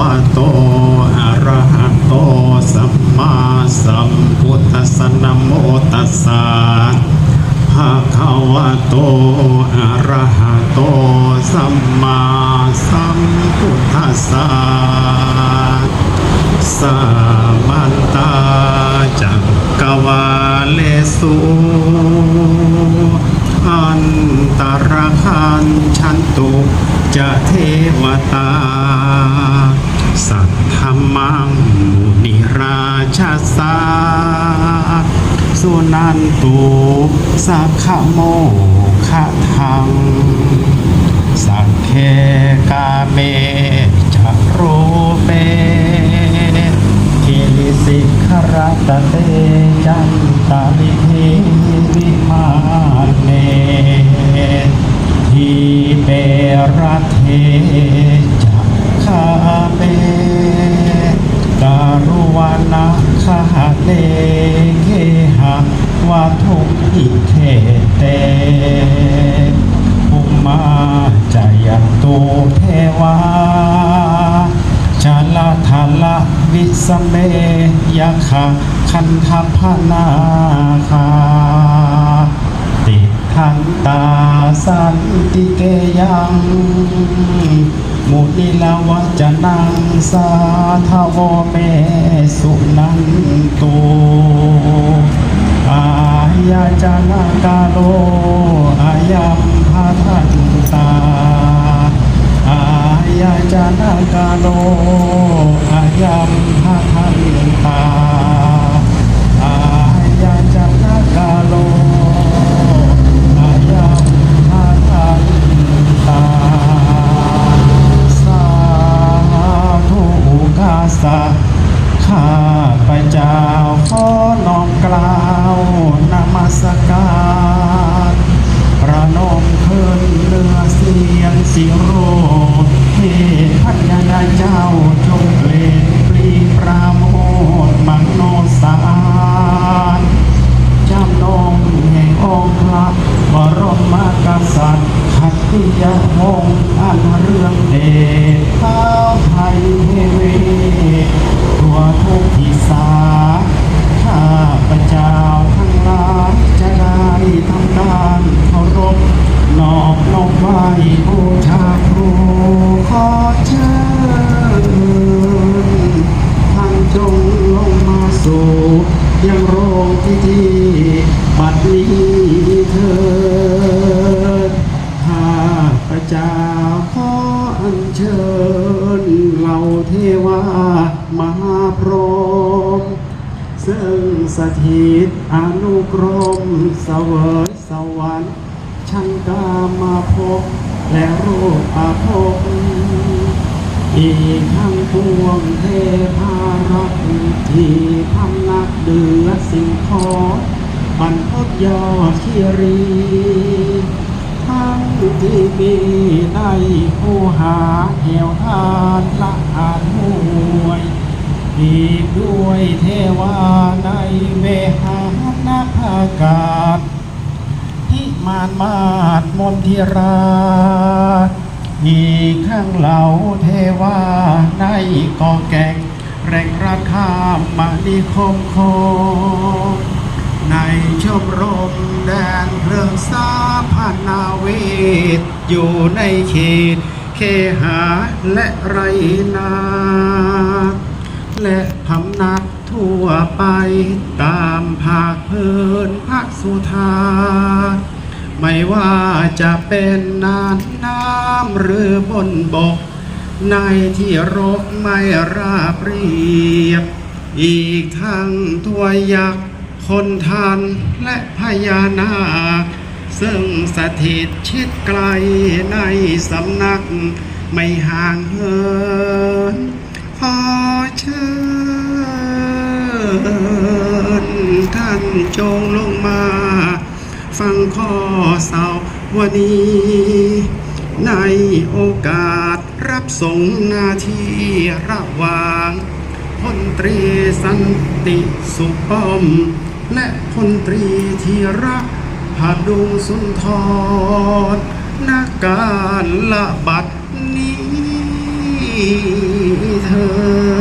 วะโตอะระหะโตสัมมาสัมพุทธัสสนะโมตัสสะภะคะวะโตอะระหะโตสัมมาสัมพุทธัสสะสัมันตาจักกวาเลสุอันตรคันชันตุจะเทวตา สัทธรรมังมุนิราชาสาสุนันตุสักขโมขะทัง สักเคกาเมจะรูเปทิสิกขรตเตจันตาลิเทวิมาเนทีเปรัตเท จักขะเปการุวานะคหะเลเกหะวาทุกอิเทเตภูมาจายันตุเทวาชาลาทาละวิสเมยะคะคันธพนาคาติทันตาสันติเกยัง มุนิลาวัจนังสาทาวเมสุนันตุอายาจนากาโลอายัมพาทันตาอายาจนากาโลอายัมพาทันตา อายาจานากาโลอายัมพาทันตา สาธุกาสะ ข้าพเจ้าขอน้อมกล่าวนมัสการประนมขึ้นเนื้อเสียงสิโรเทพัญญาเจ้าจงเปล่งปรีปราโมทมังโนสาร จำนงแห่งองค์พระบรมกษัตริย์ขัตติยวงศ์อันเรื่องเดชข้าวไทยเทวีตัวทุกทิศาข้าพเจ้าทั้งหลายจะได้ทำการเคารพนอบน้อมไหวบูชาครูขอเชิญท่านจงลงมาสู่ยังโรงพิธีบัดนี้เถิดข้าพระเจ้าข ออัญเชิญเหล่าเทวามาพรหมซึ่งสถิตอนุกรมเสวยสวรรค์ชั้นกามาภพและรูปอาภพอีกทั้งปวงเทพารักที่พำนักเดือสิ่งขอบรรพตยอดคีรี ทั้งที่มีในผู้หาเหวทานละอาจห่วยอีกด้วยเทวาในเวหานาภากาศทิมานมาดมนทิรา อีกข้างเหล่าเทวาในกอแก่งแรงราคามมานิคมโค ในชมรมแดนเพลิงสาพานนาเวทอยู่ในเขตเคหาและไรนา และพำนักทั่วไปตามภาคเพลินภาคสุธา ไม่ว่าจะเป็นนานน้ำหรือบนบก ในที่รกไม่ราบเรียบ อีกทั้งตัวยักษ์ คนทันและพญานาคซึ่งสถิตชิดไกลในสำนักไม่ห่างเหินขอเชิญท่านจงลงมา ฟังข้อเสาวันนี้ ในโอกาสรับสงนาทีระหว่างพลตรีสันติสุป้อม และพลตรีธีระพดุงสุนทรนักการละบัดนี้เธอ